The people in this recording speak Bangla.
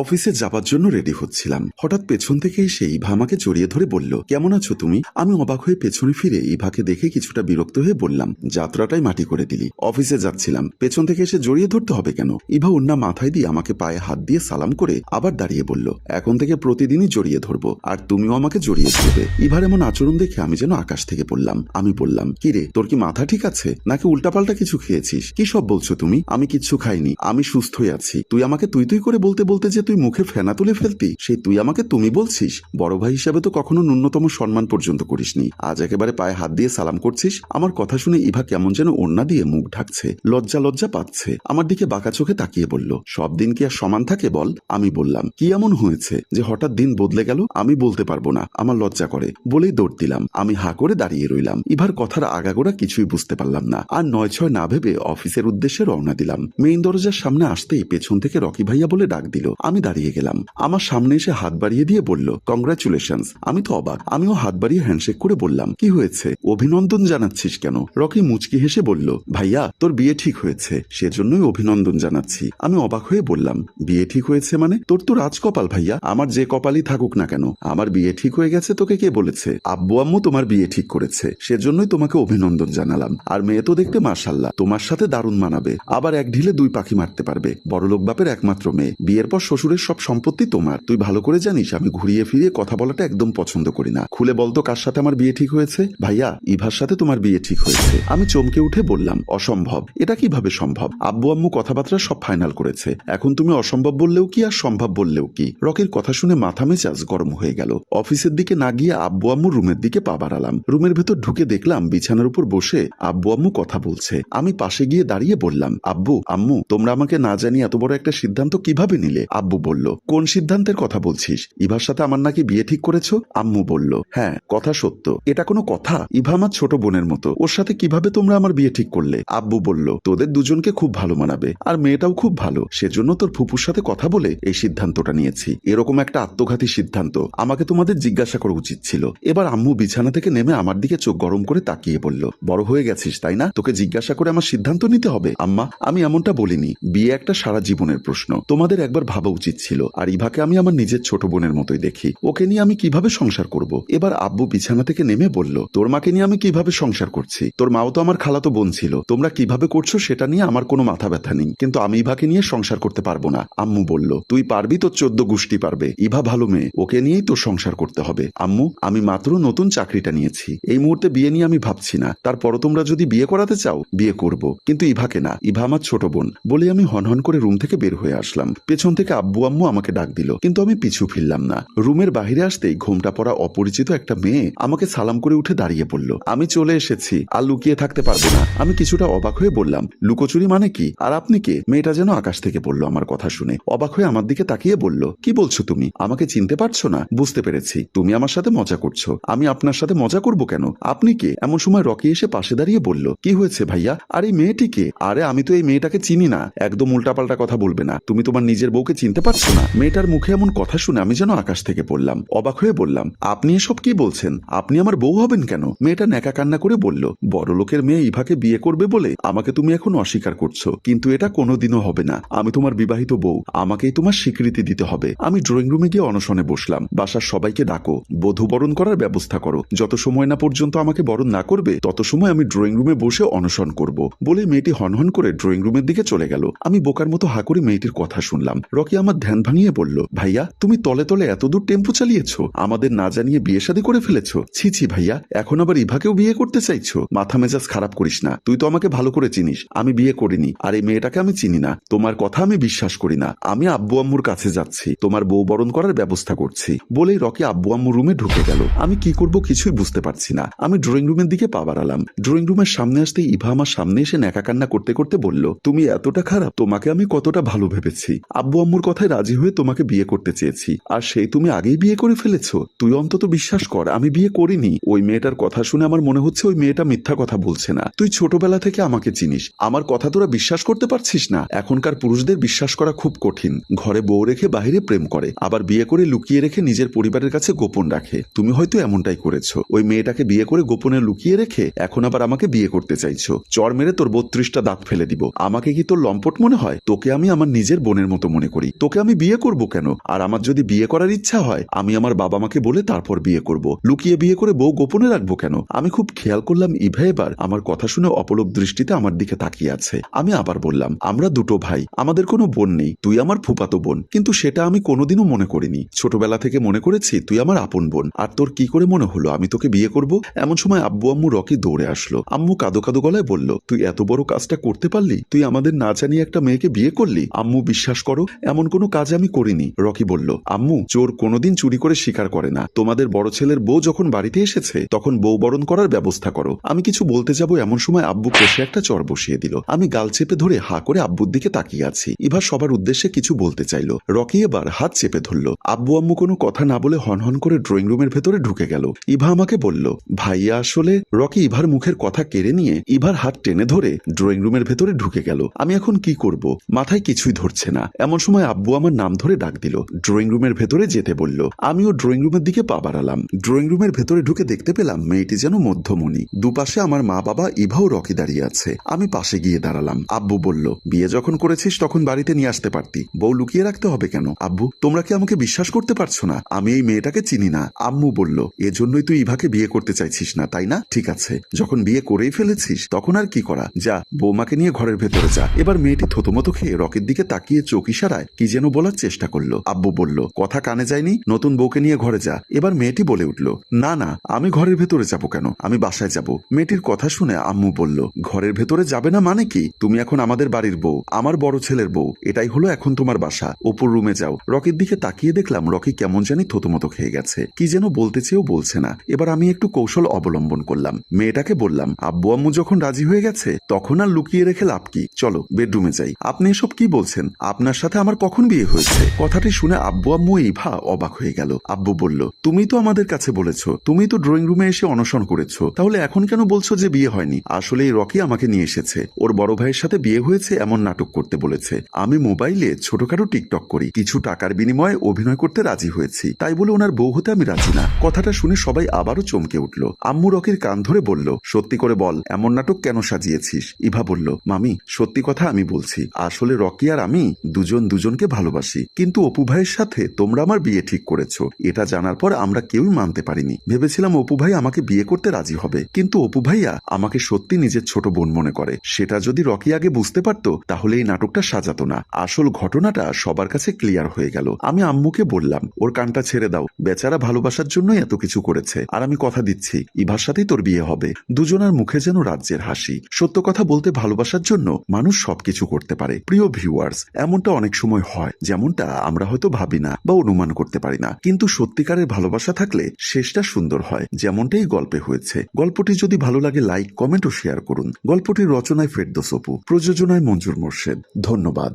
অফিসে যাবার জন্য রেডি হচ্ছিলাম। হঠাৎ পেছন থেকে এসে ইভা আমাকে জড়িয়ে ধরে বলল, কেমন আছো তুমি? আমি অবাক হয়ে পেছনে ফিরে ইভাকে দেখে কিছুটা বিরক্ত হয়ে বললাম, যাত্রাটাই মাটি করে দিলি, অফিসে যাচ্ছিলাম। পেছন থেকে এসে জড়িয়ে ধরতে হবে কেন? ইভা অন্যা মাথায় দিয়ে আমাকে পায়ে হাত দিয়ে সালাম করে আবার দাঁড়িয়ে বলল, এখন থেকে প্রতিদিনই জড়িয়ে ধরবো, আর তুমিও আমাকে জড়িয়ে ধরবে। ইভার এমন আচরণ দেখে আমি যেন আকাশ থেকে পড়লাম। আমি বললাম কিরে তোর কি মাথা ঠিক আছে? নাকি উল্টাপাল্টা কিছু খেয়েছিস? কি সব বলছো তুমি? আমি কিচ্ছু খাইনি, আমি সুস্থই আছি। তুই আমাকে তুই তুই করে বলতে বলতে যে তুই মুখে ফেনা তুলে ফেলতি? সেই তুই আমাকে তুমি বলছিস। বড় ভাই হিসাবে তো কখনো ন্যূনতম সম্মান পর্যন্ত করিসনি। আজ একেবারে পায়ে হাত দিয়ে সালাম করছিস। আমার কথা শুনে ইভা কেমন যেন ওড়না দিয়ে মুখ ঢাকছে। লজ্জা লজ্জা পাচ্ছে। আমার দিকে বাঁকা চোখে তাকিয়ে বলল, সব দিন কি আর সমান থাকে বল? আমি বললাম, কি এমন হয়েছে যে হঠাৎ দিন বদলে গেল? আমি বলতে পারব না। আমার লজ্জা করে। বলেই দৌড় দিলাম। আমি হা করে দাঁড়িয়ে রইলাম। ইভার কথার আগাগোড়া কিছুই বুঝতে পারলাম না। আর নয় ছয় না ভেবে অফিসের উদ্দেশ্যে রওনা দিলাম। মেইন দরজার সামনে আসতেই পেছন থেকে রকি ভাইয়া বলে ডাক দিল, আমি দাঁড়িয়ে গেলাম। আমার সামনে এসে হাত বাড়িয়ে দিয়ে বলল কংগ্রাচুলেশনস আমি তো অবাক। আমিও হাত বাড়িয়ে হ্যান্ডশেক করে বললাম, কি হয়েছে? অভিনন্দন জানাচ্ছিস কেন? রকি মুচকি হেসে বলল, ভাইয়া, তোর বিয়ে ঠিক হয়েছে। সেজন্যই অভিনন্দন জানাচ্ছি। আমি অবাক হয়ে বললাম, বিয়ে ঠিক হয়েছে মানে? তোর তো রাজকপাল ভাইয়া। আমার যে কপালই থাকুক না কেন। আমার বিয়ে ঠিক হয়ে গেছে তোকে কে বলেছে? আব্বু আম্মু তোমার বিয়ে ঠিক করেছে। সেজন্যই তোমাকে অভিনন্দন জানালাম। আর মেয়ে তো দেখতে মার্শাল্লাহ তোমার সাথে দারুণ মানাবে। আবার এক ঢিলে দুই পাখি মারতে পারবে। বড়লোক বাপের একমাত্র মেয়ে। বিয়ের পর শ্বশুরের সব সম্পত্তি তোমার। তুই ভালো করে জানিস, আমি ঘুরিয়ে ফিরিয়ে কথা বলাটা একদম পছন্দ করি না। খুলে বলতো কার সাথে আমার বিয়ে ঠিক হয়েছে? ভাইয়া, ইভার সাথে তোমার বিয়ে ঠিক হয়েছে। আমি চমকে উঠে বললাম, অসম্ভব। এটা কীভাবে সম্ভব? আব্বু আম্মু কথাবার্তা সব ফাইনাল করেছে। এখন তুমি অসম্ভব বললেও কি আর সম্ভব বললেও কি? রকির কথা শুনে মাথা মেজাজ গরম হয়ে গেল। অফিসের দিকে না গিয়ে আব্বু আম্মু রুমের দিকে পা বাড়ালাম। রুমের ভেতর ঢুকে দেখলাম বিছানার উপর বসে আব্বু আম্মু কথা বলছে। আমি পাশে গিয়ে দাঁড়িয়ে বললাম, আব্বু, আম্মু, তোমরা আমাকে না জানিয়ে এত বড় একটা সিদ্ধান্ত কীভাবে নিলে? আব্বু বলল, কোন সিদ্ধান্তের কথা বলছিস? ইভার সাথে আমার নাকি বিয়ে ঠিক করেছ? আম্মু বলল হ্যাঁ কথা সত্য। এটা কোনো কথা? ইভা আমার ছোট বোনের মতো। ওর সাথে কীভাবে তোমরা আমার বিয়ে ঠিক করলে? আব্বু বলল, তোদের দুজনকে খুব ভালো মানাবে, আর মেয়েটাও খুব ভালো। সেজন্য তোর ফুপুর সাথে কথা বলে এই সিদ্ধান্তটা নিয়েছি। এরকম একটা আত্মঘাতী সিদ্ধান্ত আমাকে তোমাদের জিজ্ঞাসা করা উচিত ছিল। এবার আম্মু বিছানা থেকে নেমে আমার দিকে চোখ গরম করে তাকিয়ে বলল, বড় হয়ে গেছিস, তাই না? তোকে জিজ্ঞাসা করে আমার সিদ্ধান্ত নিতে হবে? আম্মা, আমি এমনটা বলিনি। বিয়ে একটা সারা জীবনের প্রশ্ন। তোমাদের একবার ভাবা উচিত ছিল। আর ইভাকে আমি আমার নিজের ছোট বোনের মতোই দেখি। ওকে নিয়ে আমি কীভাবে সংসার করব? এবার আব্বু বিছানা থেকে নেমে বলল, তোর মাকে নিয়ে আমি কীভাবে সংসার করছি? তোর মাও তো আমার খালাতো বোন ছিল। তোমরা কীভাবে করছ সেটা নিয়ে আমার কোনো মাথা ব্যথা নেই। কিন্তু আমি ইভাকে নিয়ে সংসার করতে পারব না। আম্মু বলল, তুই পারবি তোর চোদ্দ গোষ্ঠী পারবে। ইভা ভালো মেয়ে, ওকে নিয়েই তোর সংসার করতে হবে। আম্মু, আমি মাত্র নতুন চাকরিটা নিয়েছি। এই মুহূর্তে বিয়ে নিয়ে আমি ভাবছি না। তারপরও তোমরা যদি বিয়ে করাতে চাও, বিয়ে করব। কিন্তু ইভাকে না। ইভা আমার ছোট বোন। বলে আমি হনহন করে রুম থেকে বের হয়ে আসলাম। পেছন থেকে আব্বু আম্মু আমাকে ডাক দিল, কিন্তু আমি পিছু ফিরলাম না। রুমের বাহিরে আসতেই ঘোমটা পড়া অপরিচিত একটা মেয়ে আমাকে সালাম করে উঠে দাঁড়িয়ে পড়ল। আমি চলে এসেছি, আর লুকিয়ে থাকতে পারব না। আমি কিছুটা অবাক হয়ে বললাম, লুকোচুরি মানে কি? আর আপনি কে? মেয়েটা যেন আকাশ থেকে পড়ল আমার কথা শুনে। অবাক হয়ে আমার দিকে তাকিয়ে বলল, কি বলছো তুমি? আমাকে চিনতে পারছ না? বুঝতে পেরেছি। তুমি আমার সাথে মজা করছ। আমি আপনার সাথে মজা করব কেন? আপনি কে? এমন সময় রকি এসে পাশে দাঁড়িয়ে বলল, কি হয়েছে ভাইয়া? আর এই মেয়েটিকে আরে, আমি তো এই মেয়েটাকে চিনি না। একদম উল্টাপাল্টা কথা বলবে না। তুমি তোমার নিজের বউকে চিনতে পারছ না? মেয়েটার মুখে এমন কথা শুনে আমি যেন আকাশ থেকে পড়লাম। অবাক হয়ে বললাম, আপনি এসব কি বলছেন? আপনি আমার বউ হবেন কেন? মেয়েটা ন্যাকা কান্না করে বলল, বড় লোকের মেয়ে ইভাকে বিয়ে করবে বলে আমাকে তুমি এখন অস্বীকার করছ। কিন্তু এটা কোনোদিনও হবে না। আমি তোমার বিবাহিত বউ। আমাকেই তোমার স্বীকৃতি দিতে হবে। আমি ড্রয়িং রুমে গিয়ে অনশনে বসলাম। বাসার সবাইকে ডাকো। বধূ বরণ করার ব্যবস্থা করো। যত সময় না পর্যন্ত আমাকে বরণ না করবে, তত সময় আমি ড্রয়িং রুমে বসে অনশন করব বলে মেয়েটি হনহন করে ড্রয়িং রুমের দিকে চলে গেল। আমি বোকার মতো হা মেয়েটির কথা শুনলাম। রকি আমার ধ্যান ভাঙিয়ে বলল, ভাইয়া, তুমি তলে তলে এত দূর টেম্পো চালিয়েছো। আমাদের না জানিয়ে বিয়ে শাদী করে ফেলেছো। ছি ছি, ভাইয়া, এখন আবার ইভাকেও বিয়ে করতে চাইছো। মাথা মেজাজ খারাপ করিস না। তুই তো আমাকে ভালো করে চিনিস। আমি বিয়ে করিনি। আর এই মেয়েটাকে আমি চিনি না। তোমার কথা আমি বিশ্বাস করি না। আমি আব্বু আম্মুর কাছে যাচ্ছি। তোমার বউ বরণ করার ব্যবস্থা করছি। বলেই রকি আব্বু আম্মু রুমে ঢুকে গেল। আমি কি করব কিছুই বুঝতে পারছি না। আমি ড্রয়িং রুমের দিকে পা বাড়ালাম। ড্রয়িং রুমের সামনে আসতে ইভা আমার সামনে এসে ন্যাকা কান্না করতে করতে বলল, তুমি এতটা খারাপ। তোমাকে আমি কতটা ভালো ভেবেছি? আব্বু আম্মুর কথায় রাজি হয়ে তোমাকে বিয়ে করতে চেয়েছি। আর সেই তুমি আগেই বিয়ে করে ফেলেছো। তুই অন্তত বিশ্বাস কর, আমি বিয়ে করিনি। ওই মেয়েটার কথা শুনে আমার মনে হচ্ছে ওই মেয়েটা মিথ্যা কথা বলছে না। তুই ছোটবেলা থেকে আমাকে চিনিস। আমার কথা তোরা বিশ্বাস করতে পারছিস না। এখনকার পুরুষদের বিশ্বাস করা খুব কঠিন। ঘরে বউ রেখে বাইরে প্রেম করে। আবার বিয়ে করে লুকিয়ে রেখে নিজের পরিবারের কাছে গোপন রাখে। তুমি হয়তো এমনটাই করেছ। ওই মেয়েটাকে বিয়ে করে গোপনে লুকিয়ে রেখে এখন আবার আমাকে বিয়ে করতে চাইছো। চর মেরে তোর বত্রিশটা দাঁত ফেলে দিব। আমাকে কি তোর লম্পট মনে হয়? তোকে আমি আমার নিজের বোনের মতো মনে করি। তোকে আমি বিয়ে করব কেন? আর আমার যদি বিয়ে করার ইচ্ছা হয়, আমি আমার বাবা মাকে বলে তারপর বিয়ে করব। লুকিয়ে বিয়ে করে বউ গোপনে রাখব কেন? আমি খুব খেয়াল করলাম ইভা এবার আমার কথা শুনে অপলক দৃষ্টিতে আমার দিকে তাকিয়ে আছে। আমি আবার বললাম, আমরা দুটো ভাই, আমাদের কোনো বোন নেই, তুই আমার ফুপাতো বোন। কিন্তু সেটা আমি কোনোদিনও মনে করিনি। ছোটবেলা থেকে মনে করেছি, তুই আমার আপন বোন। আর তোর কি করে মনে হলো, আমি তোকে বিয়ে করব? এমন সময় আব্বু আম্মু রকি দৌড়ে আসলো। আম্মু কাদো কাদো গলায় বলল, তুই এত বড় কাজটা করতে পারলি? তুই আমাদের না জানিয়ে একটা মেয়েকে বিয়ে করলি? আম্মু বিশ্বাস করো, এমন কোনো কাজ আমি করিনি। রকি বলল, আম্মু, চোর কোনোদিন চুরি করে স্বীকার করে না। তোমাদের বড় ছেলের বউ যখন বাড়িতে এসেছে, তখন বউ বরণ করার ব্যবস্থা করো। আমি কিছু বলতে যাব এমন সময় আব্বু কষে একটা চর বসিয়ে দিল। আমি গাল চেপে ধরে হা করে আব্বুর দিকে তাকিয়ে আছি। ইভা সবার উদ্দেশ্যে কিছু বলতে চাইলো। রকি এবার হাত চেপে ধরল। আব্বু আম্মু কোনো কথা না বলে হনহন করে ড্রয়িং রুমের ভেতরে ঢুকে গেল। ইভা আমাকে বলল, ভাইয়া আসলে? রকি ইভার মুখের কথা কেড়ে নিয়ে ইভার হাত টেনে ধরে ড্রয়িং রুমের ভেতরে ঢুকে গেল। আমি এখন কি করব? মাথায় কিছুই ধরছে না। এমন সময় আব্বু আমার নাম ধরে ডাক দিল। ড্রয়িং রুমের ভেতরে যেতে বলল। আমিও ড্রয়িং রুমের দিকে পা বাড়ালাম। ড্রয়িং রুমের ভেতরে ঢুকে দেখতে পেলাম মেয়েটি যেন মধ্যমণি। দুপাশে আমার মা বাবা ইভাও রকি দাঁড়িয়ে আছে। আমি পাশে গিয়ে দাঁড়ালাম। আব্বু বলল, বিয়ে যখন করেছিস তখন বাড়িতে নিয়ে আসতে পারতি। বউ লুকিয়ে রাখতে হবে কেন? আব্বু, তোমরা কি আমাকে বিশ্বাস করতে পারছ না? আমি এই মেয়েটাকে চিনি না। আম্মু বলল, এজন্যই তুই ইভাকে বিয়ে করতে চাইছিস না, তাই না? ঠিক আছে। যখন বিয়ে করেই ফেলেছিস, তখন আর কি করা? যা, বৌমাকে নিয়ে ঘরের ভেতরে যা। এবার মেয়েটি থতমত খেয়ে রকের দিকে তাকিয়ে চোখ ইশারায় কি যেন বলার চেষ্টা করল। আব্বু বলল, কথা কানে যায়নি, নতুন বউকে নিয়ে ঘরে যা। এবার মেয়েটি বলে উঠল, না না, আমি ঘরের ভেতরে যাব কেন? আমি বাসায় যাব। মেয়েটির কথা শুনে আম্মু বলল, ঘরের ভেতরে যাবে না মানে কি? তুমি এখন আমাদের বাড়ির বউ, আমার বড় ছেলের বউ। এটাই হলো এখন তোমার বাসা। ওপর রুমে যাও। রকির দিকে তাকিয়ে দেখলাম রকি কেমন জানি থতমত খেয়ে গেছে। কি যেন বলতে চেয়েও বলছে না। এবার আমি একটু কৌশল অবলম্বন করলাম। মেয়েটাকে বললাম, আব্বু, আম্মু যখন রাজি হয়ে গেছে, তখন আর লুকিয়ে রেখে লাভ কি? চলো, বেডরুমে যাই। আপনি এসব কি বলছেন? আপনার সাথে আমার কখন বিয়ে হয়েছে? কথাটি শুনে আব্বু আম্মু ইভা অবাক হয়ে গেল। আব্বু বলল, তুমি তো আমাদের কাছে বলেছ, তুমি তো ড্রয়িং রুমে এসে অনশন করেছ। তাহলে এখন কেন বলছো যে বিয়ে হয়নি? আসলে রকি আমাকে নিয়ে এসেছে। ওর বড় ভাইয়ের সাথে বিয়ে হয়েছে এমন নাটক করতে বলেছে। আমি মোবাইলে ছোটখাটো টিকটক করি। কিছু টাকার বিনিময়ে অভিনয় করতে রাজি হয়েছি। তাই বলে ওনার বউ হতে আমি রাজি না। কথাটা শুনে সবাই আবারও চমকে উঠল। আম্মু রকির কান ধরে বলল, সত্যি করে বল, এমন নাটক কেন সাজিয়েছিস? ইভা বলল, মামি, সত্যি কথা আমি বলছি। আসলে রকি আর আমি দুজন দুজনকে ভালোবাসি। কিন্তু অপু ভাইয়ের সাথে তোমরা আমার বিয়ে ঠিক করেছ। এটা জানার পর আমরা কেউই মানতে পারিনি। ভেবেছিলাম অপু ভাই আমাকে বিয়ে করতে রাজি হবে। কিন্তু অপু ভাইয়া আমাকে সত্যি নিজের ছোট বোন মনে করে। সেটা যদি রকি আগে বুঝতে পারতো, তাহলে এই নাটকটা সাজাতো না। আসল ঘটনাটা সবার কাছে ক্লিয়ার হয়ে গেল। আমি আম্মুকে বললাম, ওর কানটা ছেড়ে দাও। বেচারা ভালোবাসার জন্যই এত কিছু করেছে। আর আমি কথা দিচ্ছি, ইভার সাথেই তোর বিয়ে হবে। দুজনার মুখে যেন রাজ্যের হাসি। সত্য কথা বলতে ভালোবাসার জন্য মানুষ সবকিছু করতে পারে। প্রিয় ভিউয়ার্স, এমনটা অনেক সময় হয়, যেমনটা আমরা হয়তো ভাবি না বা অনুমান করতে পারি না। কিন্তু সত্যিকারের ভালোবাসা থাকলে শেষটা সুন্দর হয়, যেমনটাই গল্পে হয়েছে। গল্পটি যদি ভালো লাগে, লাইক, কমেন্ট ও শেয়ার করুন। গল্পটির রচনায় ফেরদোস অপু, প্রযোজনায় মঞ্জুর মোর্শেদ। ধন্যবাদ।